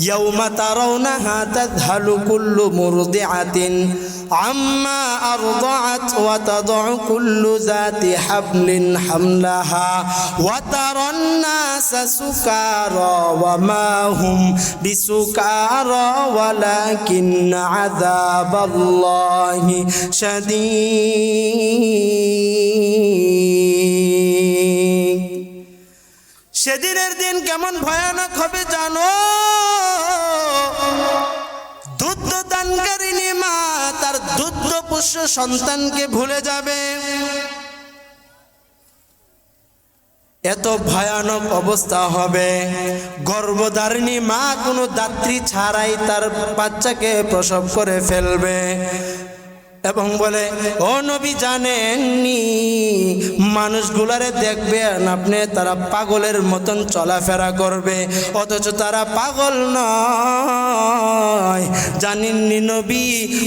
يوم ترونها تذهل كل مرضعة عما أرضعت وتضع كل ذات حبل حملها وترى الناس سكارى وما هم بسكارى ولكن عذاب الله شديد সেদিনের দিন কেমন ভয়ানক হবে জানো দুধ মা তার দুধ পুষ্য সন্তানকে ভুলে যাবে। এত ভয়ানক অবস্থা হবে। গর্ভধারিণী মা কোনো দাত্রী ছাড়াই তার বাচ্চাকে প্রসব করে ফেলবে। এবং বলে, ও নবী জানেননি, মানুষগুলারে দেখবেন আপনি তারা পাগলের মতন চলাফেরা করবে, অথচ তারা পাগল নয়। জানেননি নবী,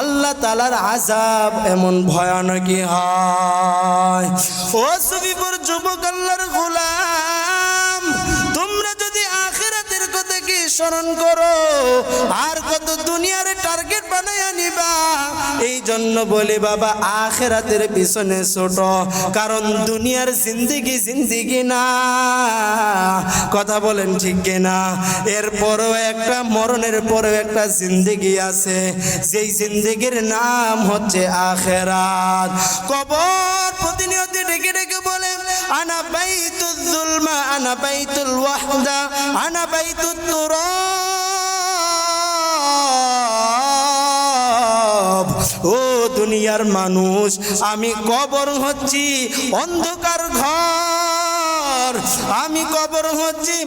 আল্লাহ তালার আজাব এমন ভয়ানকই হয়। ও সুবিপুর যুবক আল্লাহর গোলাম স্মরণ করো। আর কত দুনিয়ার টার্গেট বানাইয়া নিবা। এই জন্য বলে, বাবা, আখেরাতের পিছনে ছোট। কারণ দুনিয়ার জিন্দিগি জিন্দিগি না। কথা বলেন ঠিক কিনা? এরপরও একটা, মরণের পরেও একটা জিন্দিগি আছে। যেই জিন্দিগির নাম হচ্ছে আখেরাত। কবর প্রতিনিয়ত ডেকে ডেকে আনা বাইতুল জুলমা আনা বাইতুল ওয়াহদা আনা বাইতুল তুরাব ও দুনিয়ার মানুষ, আমি কবর হচ্ছি অন্ধকার ঘর। আমি কবর হচ্ছি,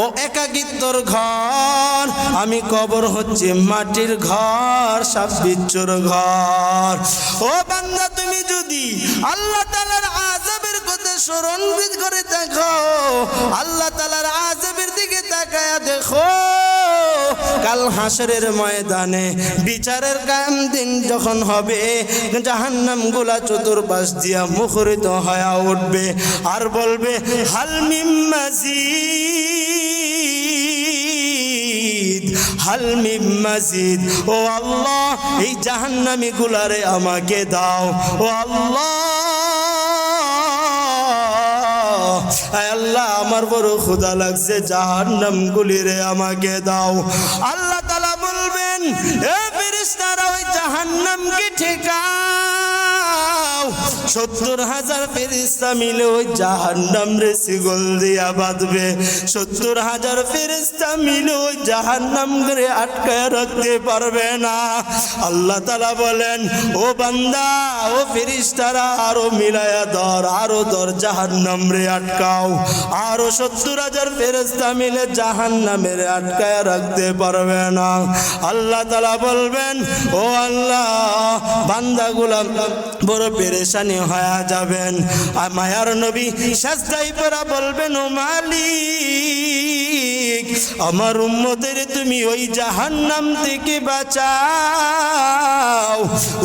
ও একাকিত্বর ঘর। আমি কবর হচ্ছে, মাটির ঘর সাবিচ্চর ঘর। ও বান্দা, তুমি যদি আল্লাহ তালার আজাবের কথা স্মরণ করে দেখো, আল্লাহ তালার আজাবের দিকে তাকায়া দেখো। কাল হাসরের ময়দানে বিচারের কাম দিন যখন হবে, জাহান্নামগুলা চতুর্পাশ দিয়া মুখরিত হয়ে উঠবে। আর বলবে হালমিম মাজিদ হালমিম মাজিদ। ও আল্লাহ, এই জাহান্নামি গুলারে আমাকে দাও। ও আল্লাহ আল্লাহ, আমার বড় ক্ষুদা লাগছে জাহান্নাম গুলিরে আমাকে দাও। আল্লাহ তালা বলবেন, এ ফিরিস্তারা ওই জাহান্নামকে ঠেকাও সত্তর হাজার ফেরিস্তা মিলে ওই জাহান্নাম রে সিগল দিয়া বাঁধবে। সত্তর হাজার ফেরিস্তা মিলে ওই জাহান্নাম রে আটকায় রাখতে পারবে না। আল্লাহ তালা বলেন, ও বান্দা, ও ফেরিস্তারা আরও মিলায়া ধর, আরও ধর জাহান্নাম রে আটকাও। আরও সত্তর হাজার ফেরিস্তা মিলে জাহান্নামের আটকায় রাখতে পারবে না। আল্লাহ তালা বলবেন, ও আল্লাহ বান্দাগুলা বড় পেরেশানি হয়ে যাবেন। আর মায়ার নবী সাজদাই পরা বলবেন, ও মালিক, আমার উম্মতের তুমি ওই জাহান্নাম থেকে বাঁচাও।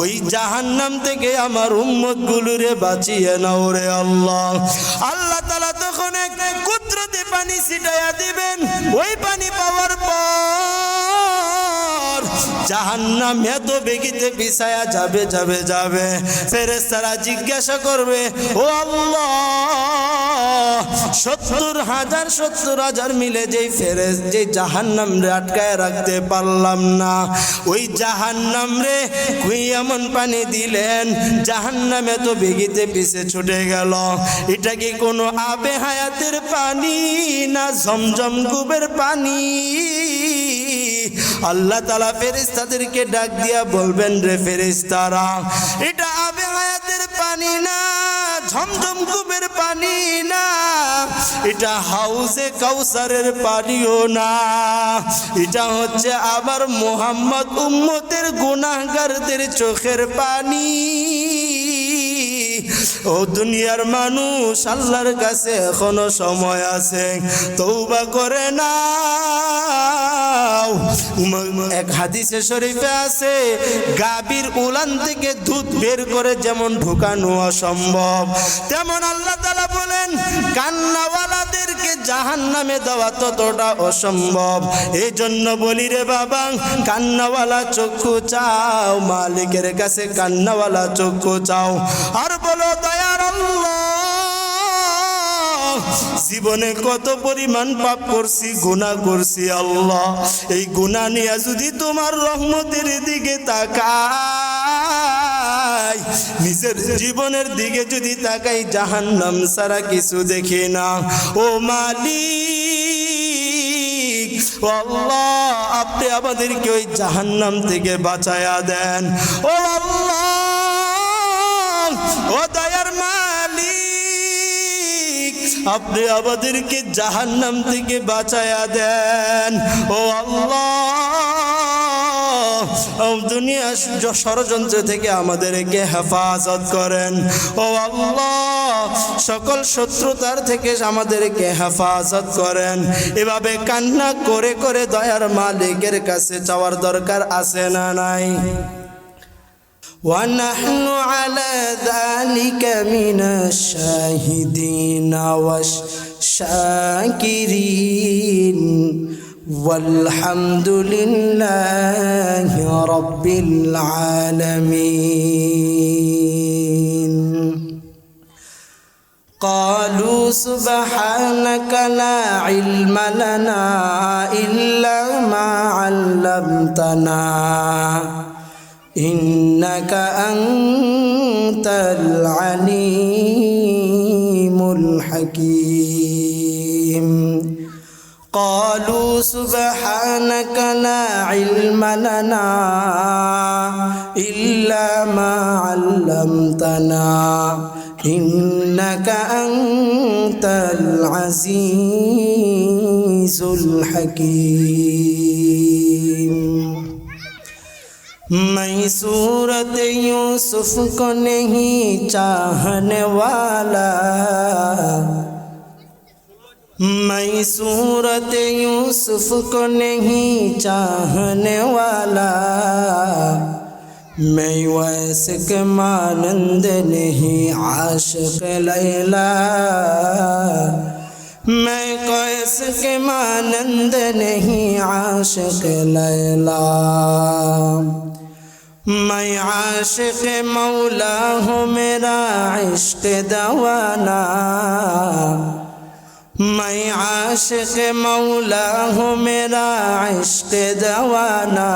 ওই জাহান্নাম থেকে আমার উম্মত গুলোরে বাঁচিয়ে নাও রে আল্লাহ। আল্লাহ তালা তখন এক কুদরতে পানি ছিটাইয়া দিবেন। ওই পানি পাওয়ার পর জাহান্নাম এত বেগিতে পিছায়া যাবে যাবে যাবে। ফেরেস্তারা জিজ্ঞাসা করবে, ও সত্তর হাজার সত্তর হাজার মিলে যেই ফেরেস যে জাহান্নাম রে আটকায় রাখতে পারলাম না, ওই জাহান্নাম রে কুই এমন পানি দিলেন, জাহান্নাম এত বেগিতে পিছে ছুটে গেল। এটা কি কোনো আবে হায়াতের পানি না ঝমঝম কুবের পানি? আল্লাহ তালা ফেরিস্তাদেরকে ডাক দিয়া বলবেন, রে ফেরিস্তারা এটা আবে হায়াতের পানি না, ঝমঝম কুবের পানি না, এটা হাউসে কাউসারের পানিও না, এটা হচ্ছে আবার মোহাম্মদ উম্মতের গুনাহগারদের চোখের পানি। ও দুনিয়ার মানুষ, আল্লাহর কাছে এখনও সময় আছে। তৌবা করে না এক হাদিসে শরীফে আছে গাবির উলান থেকে দুধ বের করে যেমন ঢুকানো অসম্ভব, তেমন আল্লাহ তালা বলেন কান্নাওয়ালাদেরকে জাহান নামে দেওয়া ততটা অসম্ভব। এই জন্য বলি রে বাবা, কান্নাওয়ালা চক্ষু চাও, মালিকের কাছে কান্নাওয়ালা চক্ষু চাও। আর বলো, দয়ার জীবনে কত পরিমাণ পাপ করছি গুণা করছি আল্লাহ। এই গুণা নিয়ে যদি তোমার রহমতের দিকে তাকাই নিজের জীবনের দিকে যদি তাকাই, জাহান্নাম সারা কিছু দেখি না। ও মালিক, আল্লাহ, আপনি আমাদেরকে ওই জাহান্নাম থেকে বাঁচায়া দেন। ও আল্লাহ, ও দয়ার মালিক, আপনি আমাদেরকে জাহান্নাম থেকে বাঁচায়া দেন। ও আল্লাহ দুনিয়া ষ- ষড়যন্ত্র থেকে আমাদেরকে হেফাজত করেন ও আল্লাহ সকল শত্রুতার থেকে আমাদেরকে হেফাজত করেন এভাবে কান্না করে করে দয়ার মালিকের কাছে যাওয়ার দরকার আছে না নাই ونحن على ذلك من الشاهدين والشاكرين والحمد لله رب العالمين. قالوا سبحانك لا علم لنا إلا ما علمتنا. إنك أنت العليم الحكيم. قالوا سبحانك لا علم لنا إلا ما علمتنا. إنك أنت العزيز الحكيم. میں صورت یوسف کو نہیں چاہنے والا میں صورت یوسف کو نہیں چاہنے والا۔ میں ویسے کے مانند نہیں عاشق لیلا۔ میں قیس کے مانند نہیں عاشق لیلا۔ میں عاشق مولا ہوں، میرا عشق دوانا۔ میں عاشق مولا ہوں میرا عشق دوانا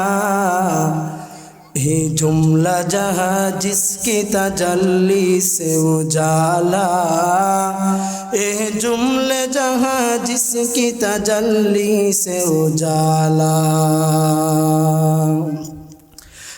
یہ جملہ جہاں جس کی تجلی سے اجالا یہ جملے جہاں جس کی تجلی سے اجالا